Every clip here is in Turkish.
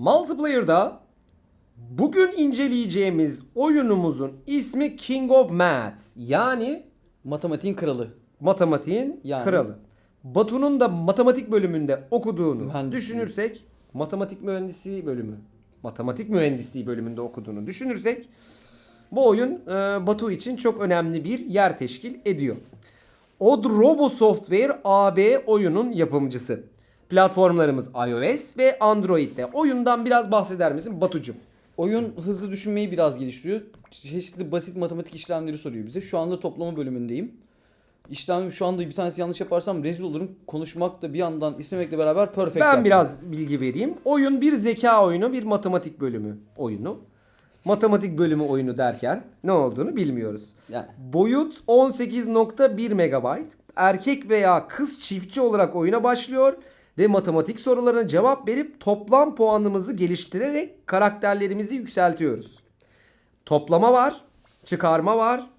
Multiplayer'da bugün inceleyeceğimiz oyunumuzun ismi King of Maths. Yani Matematiğin kralı. matematiğin Yani. kralı. Batu'nun da matematik bölümünde okuduğunu Mühendisliği. düşünürsek, matematik mühendisliği bölümü, matematik mühendisliği bölümünde okuduğunu düşünürsek bu oyun e, Batu için çok önemli bir yer teşkil ediyor. Od Robo Software AB oyunun yapımcısı. Platformlarımız iOS ve Android'de. Oyundan biraz bahseder misin Batucuğum? Oyun hızlı düşünmeyi biraz geliştiriyor. Çeşitli basit matematik işlemleri soruyor bize. Şu anda toplama bölümündeyim. İşlem şu anda bir tanesi yanlış yaparsam rezil olurum. Konuşmak da bir yandan istemekle beraber perfect. Ben yaptım. biraz bilgi vereyim. Oyun bir zeka oyunu, bir matematik bölümü oyunu. Matematik bölümü oyunu derken ne olduğunu bilmiyoruz. Yani Boyut 18.1 MB. Erkek veya kız çiftçi olarak oyuna başlıyor ve matematik sorularına cevap verip toplam puanımızı geliştirerek karakterlerimizi yükseltiyoruz. Toplama var, çıkarma var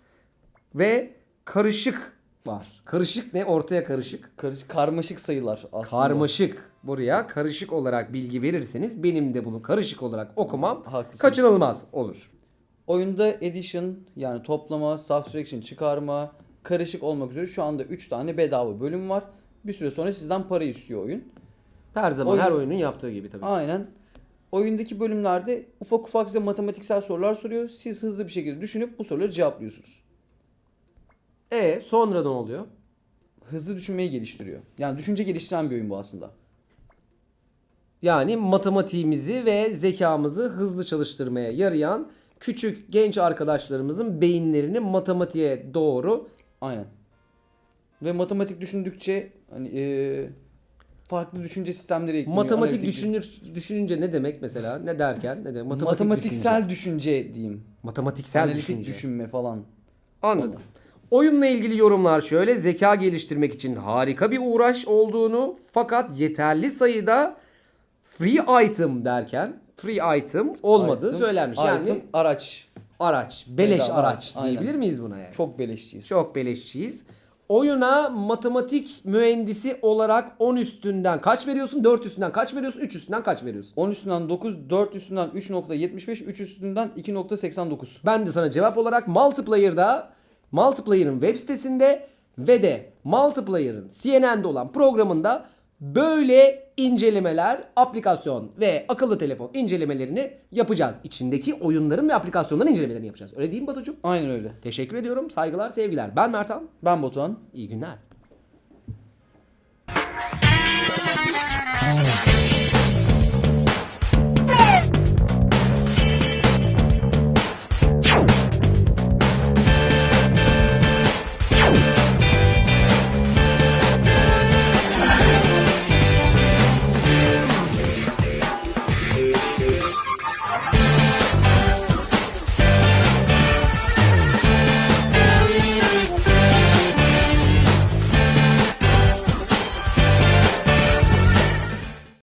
ve karışık var. Karışık ne? Ortaya karışık. karışık karmaşık sayılar aslında. Karmaşık. Buraya karışık olarak bilgi verirseniz benim de bunu karışık olarak okumam Haklısınız. kaçınılmaz olur. Oyunda addition yani toplama, subtraction, çıkarma, karışık olmak üzere şu anda 3 tane bedava bölüm var. Bir süre sonra sizden para istiyor oyun. Her zaman Oyun- her oyunun yaptığı gibi tabii. Aynen. Oyundaki bölümlerde ufak ufak size matematiksel sorular soruyor. Siz hızlı bir şekilde düşünüp bu soruları cevaplıyorsunuz. E sonra ne oluyor? Hızlı düşünmeyi geliştiriyor. Yani düşünce geliştiren bir oyun bu aslında. Yani matematiğimizi ve zekamızı hızlı çalıştırmaya yarayan küçük genç arkadaşlarımızın beyinlerini matematiğe doğru Aynen. Ve matematik düşündükçe hani eee, farklı düşünce sistemleri ekleniyor. matematik analitik- düşünür düşününce ne demek mesela? Ne derken? Ne demek? Matematik matematiksel düşünce. diyeyim. matematiksel Analitik düşünce. düşünme falan. Anladım. Oyunla ilgili yorumlar şöyle. Zeka geliştirmek için harika bir uğraş olduğunu fakat yeterli sayıda free item derken free item olmadığı Item- söylenmiş. item, Yani araç. Araç, beleş Bedava araç araç, diyebilir aynen. miyiz buna yani? Çok beleşçiyiz. Çok beleşçiyiz. Oyuna matematik mühendisi olarak 10 üstünden kaç veriyorsun? 4 üstünden kaç veriyorsun? 3 üstünden kaç veriyorsun? 10 üstünden 9, 4 üstünden 3.75, 3 üstünden 2.89. Ben de sana cevap olarak Multiplayer'da Multiplayer'ın web sitesinde ve de Multiplayer'ın CNN'de olan programında böyle incelemeler, aplikasyon ve akıllı telefon incelemelerini yapacağız. İçindeki oyunların ve aplikasyonların incelemelerini yapacağız. Öyle değil mi Batucuğum? Aynen öyle. Teşekkür ediyorum. Saygılar, sevgiler. Ben Mertan. Ben Batuhan. İyi günler.